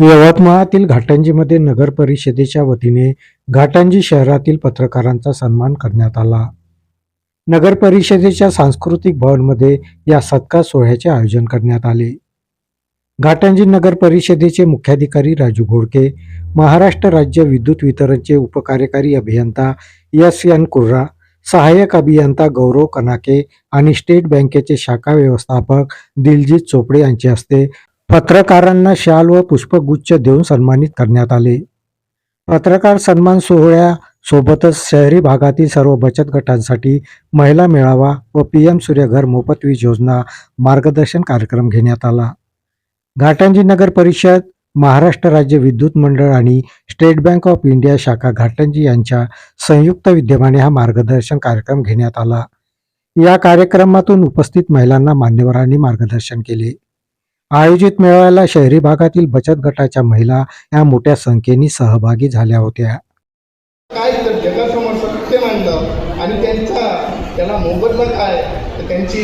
यवतमाळातील घाटंजीमध्ये नगर परिषदेच्या वतीने घाटंजी शहरातील पत्रकारांचा सन्मान करण्यात आला. नगर परिषदेच्या सांस्कृतिक भवनमध्ये या सत्कार सोहळ्याचे आयोजन करण्यात आले. घाटंजी नगर परिषदेचे मुख्याधिकारी राजू घोडके महाराष्ट्र राज्य विद्युत वितरणचे उपकार्यकारी अभियंता एस एन कुर्रा सहाय्यक अभियंता गौरव कनाके आणि स्टेट बँकेचे शाखा व्यवस्थापक दिलजीत चोपडे यांचे हस्ते पत्रकारांना शाल व पुष्पगुच्छ देऊन सन्मानित करण्यात आले. पत्रकार सन्मान सोहळ्या सोबतच शहरी भागातील सर्व बचत गटांसाठी महिला मेळावा व पी एम सूर्यघर मोफत वीज योजना मार्गदर्शन कार्यक्रम घेण्यात आला. घाटंजी नगर परिषद महाराष्ट्र राज्य विद्युत मंडळ आणि स्टेट बँक ऑफ इंडिया शाखा घाटंजी यांच्या संयुक्त विद्यमाने हा मार्गदर्शन कार्यक्रम घेण्यात आला. या कार्यक्रमातून उपस्थित महिलांना मान्यवरांनी मार्गदर्शन केले. आयोजित मेळाव्याला शहरी भागातील बचत गटाच्या महिला या मोठ्या संख्येने सहभागी झाल्या होत्या. काय तर जगासमोर सत्य मांडलं आणि त्यांचा त्याला मोबदला काय? तर त्यांची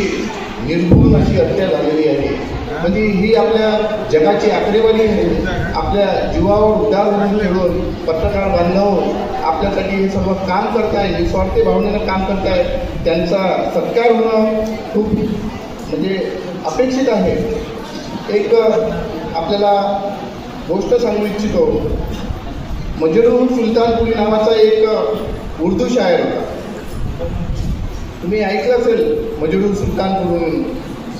निर्भूल अशी हत्या झालेली आहे. म्हणजे ही आपल्या जगाची आकडेवारी आहे. आपल्या जीवावर उदाहरण मिळून पत्रकार बांधव आपल्यासाठी हे सर्व काम करताय निस्वार्थी भावनेनं काम करताय. त्यांचा सत्कार होणं खूप म्हणजे अपेक्षित आहे. एक आपल्याला गोष्ट सांगू इच्छितो. मजरूर सुलतानपुरी नावाचा एक उर्दू शायर होता. तुम्ही ऐकलं असेल मजरूर सुलतानपूर म्हणून.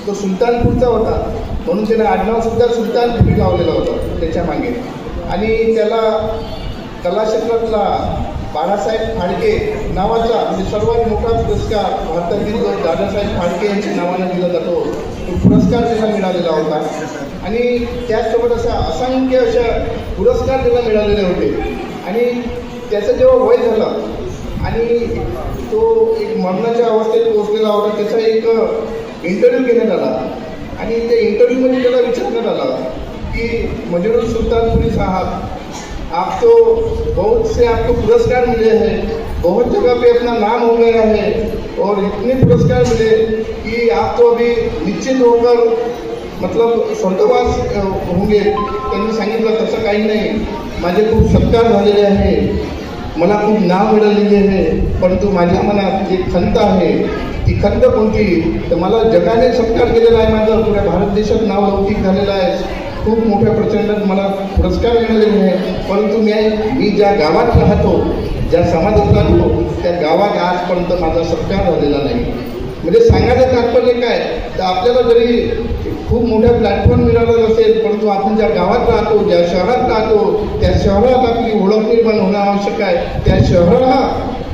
तो सुलतानपूरचा होता. म्हणून त्याने आडनावसुद्धा सुलतानपुरी लावलेला होता त्याच्यामागे. आणि त्याला कलाक्षेत्रातला बाळासाहेब फाळके नावाचा म्हणजे सर्वात मोठा पुरस्कार भारतातील दादासाहेब फाळके यांच्या नावानं दिला जातो. तो पुरस्कार त्याला मिळालेला होता. आणि त्याचसोबत असा असंख्य अशा पुरस्कार त्याला मिळालेले होते. आणि त्याचं जेव्हा वय झालं आणि तो एक मरणाच्या अवस्थेत पोहोचलेला होता त्याचा एक इंटरव्ह्यू घेण्यात आला. आणि त्या इंटरव्ह्यूमध्ये त्याला विचारण्यात आला की मजरूर सुल्तानपुरी साहब आप तो बहुत से आपको पुरस्कार मिले हैं। बहुत जगह पे अपना नाम हो गया है और इतने पुरस्कार मिले कि आप तो अभी निश्चित होकर मतलब स्वर्गवास होंगे। त्यांनी सांगितलं तसं काही नाही। माझे खूप सत्कार झालेले आहे। मला खूप नाव मिळालेले आहे परंतु माझ्या मनात जी खंत आहे ती खंत कोणती? तर मला जगाने सत्कार केलेला आहे माझं. पुऱ्या भारत देशात नाव लौकिक झालेलं आहे. खूप मोठ्या प्रचंडात मला पुरस्कार मिळालेले आहे. परंतु मी मी ज्या गावात राहतो ज्या समाजात राहतो त्या गावात आजपर्यंत माझा सत्कार झालेला नाही. म्हणजे सांगायचं तात्पर्य काय? तर आपल्याला जरी खूप मोठ्या प्लॅटफॉर्म मिळाला असेल परंतु आपण ज्या गावात राहतो ज्या शहरात राहतो त्या शहरात आपली ओळख निर्माण होणं आवश्यक आहे. त्या शहराला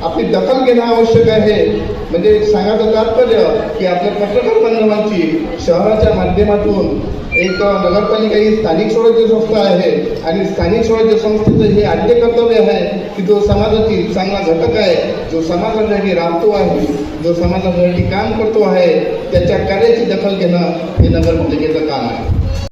आपली दखल घेणं आवश्यक आहे. म्हणजे सांगायचं तात्पर्य की आपल्या पत्रकार बांधवांची शहराच्या माध्यमातून एक नगरपालिका ही स्थानिक स्वराज्य संस्था आहे. आणि स्थानिक स्वराज्य संस्थेचं हे आद्य कर्तव्य आहे की जो समाजातील चांगला घटक आहे जो समाजासाठी राबतो आहे जो समाजासाठी काम करतो आहे त्याच्या कार्याची दखल घेणं हे नगरपालिकेचं काम आहे.